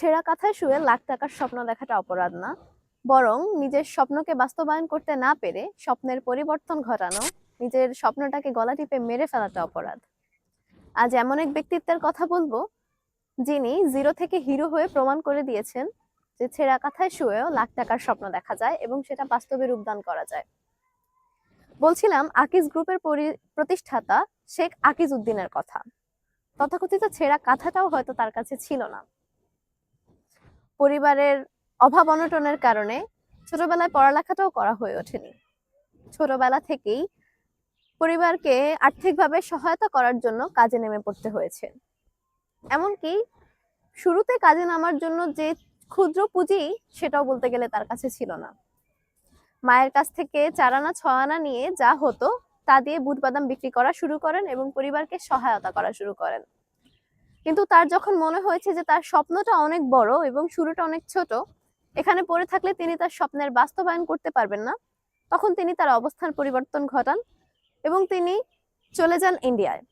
ছেঁড়া কাঁথায় শুয়ে লাখ টাকার স্বপ্ন দেখাটা অপরাধ না। বরং নিজের স্বপ্নকে বাস্তবায়ন করতে না পেরে স্বপ্নের পরিবর্তন ঘটানো, নিজের স্বপ্নটাকে গলা টিপে মেরে ফেলাটা অপরাধ। আজ এমন এক ব্যক্তিত্বের কথা বলব, যিনি জিরো থেকে হিরো হয়ে প্রমাণ করে দিয়েছেন যে ছেঁড়া কাঁথায় শুয়েও লাখ টাকার স্বপ্ন দেখা যায় এবং সেটা বাস্তবে রূপদান করা যায়। বলছিলাম, আকিজ গ্রুপের পরি- প্রতিষ্ঠাতা শেখ আকিজ উদ্দিনের কথা। তথাকথিত ছেঁড়া কাঁথাটাও হয়তো তার কাছে ছিল না। পরিবারের অভাব অনটনের কারণে ছোটবেলায় পড়ালেখাটাও করা হয়ে ওঠেনি। ছোটবেলা থেকেই পরিবারকে আর্থিকভাবে সহায়তা করার জন্য কাজে নেমে পড়তে হয়েছে। এমনকি শুরুতে কাজে নামার জন্য যে ক্ষুদ্র পুঁজি সেটাও বলতে গেলে তার কাছে ছিল না। মায়ের কাছ থেকে চার আনা ছ আনা নিয়ে যা হতো তা দিয়ে বুট বাদাম বিক্রি করা শুরু করেন এবং পরিবারকে সহায়তা করা শুরু করেন। কিন্তু তার যখন মনে হয়েছে যে তার স্বপ্নটা অনেক বড় এবং শুরুটা অনেক ছোট, এখানে পড়ে থাকলে তিনি তার স্বপ্নের বাস্তবায়ন করতে পারবেন না, তখন তিনি তার অবস্থান পরিবর্তন ঘটান এবং তিনি চলে যান ইন্ডিয়ায়।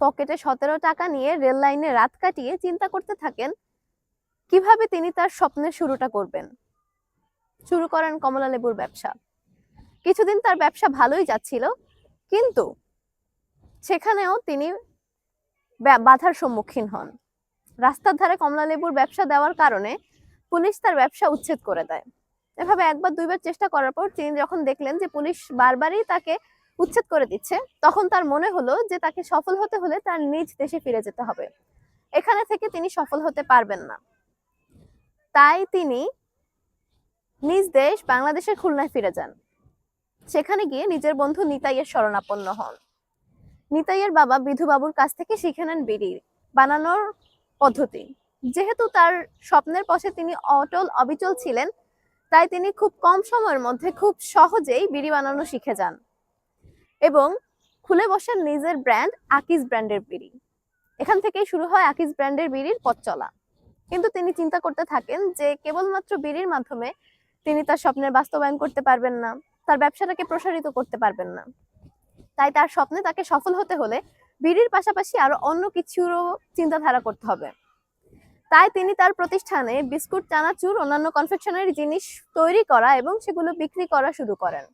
পকেটে সতেরো টাকা নিয়ে রেল লাইনে রাত কাটিয়ে চিন্তা করতে থাকেন, কীভাবে তিনি তার স্বপ্নের শুরুটা করবেন? শুরু করেন কমলা লেবুর ব্যবসা। কিছুদিন তার ব্যবসা ভালোই যাচ্ছিল, কিন্তু সেখানেও তিনি বাধার সম্মুখীন হন। রাস্তার ধারে কমলা লেবুর ব্যবসা দেওয়ার কারণে পুলিশ তার ব্যবসা উচ্ছেদ করে দেয়। এভাবে একবার দুইবার চেষ্টা করার পর তিনি যখন দেখলেন যে পুলিশ বারবারই তাকে উচ্ছেদ করে দিচ্ছে, তখন তার মনে হলো যে তাকে সফল হতে হলে তার নিজ দেশে ফিরে যেতে হবে। এখানে থেকে তিনি সফল হতে পারবেন না। তাই তিনি নিজ দেশ বাংলাদেশের খুলনায় ফিরে যান। সেখানে গিয়ে নিজের বন্ধু নিতাইয়ের শরণাপন্ন হন। নিতাইয়ের বাবা বিধুবাবুর কাছ থেকে শিখে নেন বিড়ি বানানোর পদ্ধতি। যেহেতু তার স্বপ্নের পথে তিনি অটল, অবিচল ছিলেন, তাই তিনি খুব কম সময়ের মধ্যে খুব সহজেই বিড়ি বানানো শিখে যান এবং খুলে বসেন নিজের ব্র্যান্ড আকিজ ব্র্যান্ডের বিড়ি। এখান থেকেই শুরু হয় আকিজ ব্র্যান্ডের বিড়ির পথ চলা। কিন্তু তিনি চিন্তা করতে থাকেন যে কেবলমাত্র বিড়ির মাধ্যমে তিনি তার স্বপ্নের বাস্তবায়ন করতে পারবেন না, তার ব্যবসাটাকে প্রসারিত করতে পারবেন না। তাই তার স্বপ্নে তাকে সফল হতে হলে বিড়ির পাশাপাশি আরও অন্য কিছুরও চিন্তাধারা করতে হবে। তাই তিনি তার প্রতিষ্ঠানে বিস্কুট, চানাচুর, অন্যান্য কনফেকশনারি জিনিস তৈরি করা এবং সেগুলো বিক্রি করা শুরু করেন।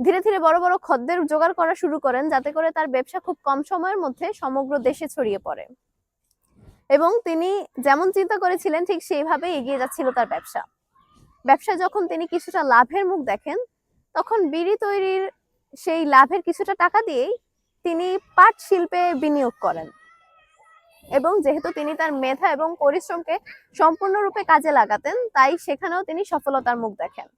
ধীরে ধীরে বড় বড় খদ্দের জোগাড় করা শুরু করেন, যাতে করে তার ব্যবসা খুব কম সময়ের মধ্যে সমগ্র দেশে ছড়িয়ে পড়ে। এবং তিনি যেমন চিন্তা করেছিলেন, ঠিক সেইভাবে এগিয়ে যাচ্ছিল তার ব্যবসা। ব্যবসা যখন তিনি কিছুটা লাভের মুখ দেখেন, তখন বিড়ি তৈরির সেই লাভের কিছুটা টাকা দিয়েই তিনি পাট শিল্পে বিনিয়োগ করেন। এবং যেহেতু তিনি তার মেধা এবং পরিশ্রমকে সম্পূর্ণরূপে কাজে লাগাতেন, তাই সেখানেও তিনি সফলতার মুখ দেখেন।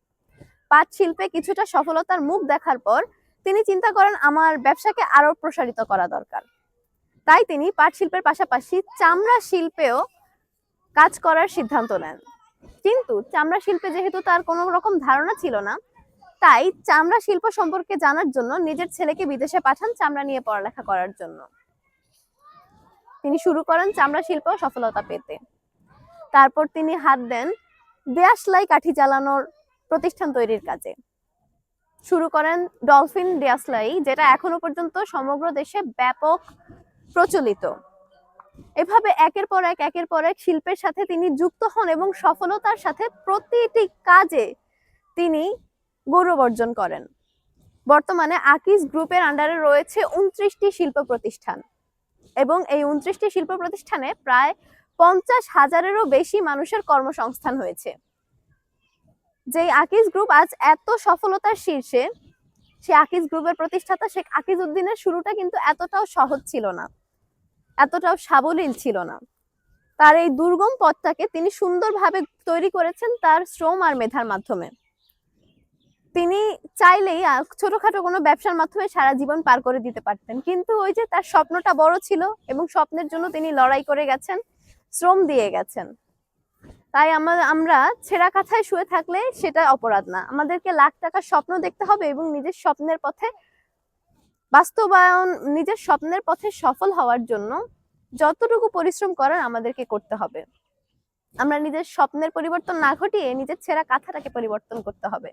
পাট শিল্পে কিছুটা সফলতার মুখ দেখার পর তিনি চিন্তা করেন, আমার ব্যবসাকে আরও প্রসারিত করা দরকার। তাই তিনি পাট শিল্পের পাশাপাশি চামড়া শিল্পেও কাজ করার সিদ্ধান্ত নেন। কিন্তু চামড়া শিল্পে যেহেতু তার কোনো রকম ধারণা ছিল না তাই চামড়া শিল্প সম্পর্কে জানার জন্য নিজের ছেলেকে বিদেশে পাঠান চামড়া নিয়ে পড়ালেখা করার জন্য। তিনি শুরু করেন চামড়া শিল্প সফলতা পেতে। তারপর তিনি হাত দেন দেয়াশলাই কাঠি জ্বালানোর প্রতিষ্ঠান তৈরির কাজে। শুরু করেন ডলফিন দেয়াশলাই যেটা এখনও পর্যন্ত সমগ্র দেশে ব্যাপক প্রচলিত। এভাবে একের পর এক, একের পর এক শিল্পের সাথে তিনি যুক্ত হন এবং সফলতার সাথে প্রতিটি কাজে তিনি গৌরব অর্জন করেন। বর্তমানে আকিজ গ্রুপের আন্ডারে রয়েছে উনত্রিশটি শিল্প প্রতিষ্ঠান এবং এই উনত্রিশটি শিল্প প্রতিষ্ঠানে প্রায় পঞ্চাশ হাজারেরও বেশি মানুষের কর্মসংস্থান হয়েছে। যে আকিজ গ্রুপ আজ এত সফলতার শীর্ষে, সে আকিজ গ্রুপের প্রতিষ্ঠাতা শেখ আকিজ উদ্দিনের শুরুটা কিন্তু এতটাও সহজ ছিল না, এতটাও সাবলীল ছিল না। তার এই দুর্গম পথটাকে তিনি সুন্দরভাবে তৈরি করেছেন তার শ্রম আর মেধার মাধ্যমে। তিনি চাইলেই ছোটখাটো কোনো ব্যবসার মাধ্যমে সারা জীবন পার করে দিতে পারতেন। কিন্তু ওই যে তার স্বপ্নটা বড় ছিল এবং স্বপ্নের জন্য তিনি লড়াই করে গেছেন, শ্রম দিয়ে গেছেন। তাই আমরা ছেঁড়া কাথায় শুয়ে থাকলে সেটা অপরাধ না। আমাদেরকে লাখ টাকার স্বপ্ন দেখতে হবে এবং নিজের স্বপ্নের পথে বাস্তবায়ন, নিজের স্বপ্নের পথে সফল হওয়ার জন্য যতটুকু পরিশ্রম করার আমাদেরকে করতে হবে। আমরা নিজের স্বপ্নের পরিবর্তন না ঘটিয়ে নিজের ছেঁড়া কাঁথাটাকে পরিবর্তন করতে হবে।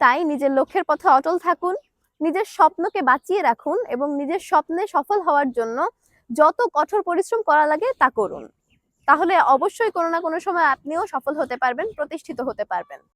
তাই নিজের লক্ষ্যের পথে অটল থাকুন, নিজের স্বপ্নকে বাঁচিয়ে রাখুন এবং নিজের স্বপ্নে সফল হওয়ার জন্য যত কঠোর পরিশ্রম করা লাগে তা করুন। তাহলে অবশ্যই কোনো না কোনো সময় আপনিও সফল হতে পারবেন, প্রতিষ্ঠিত হতে পারবেন।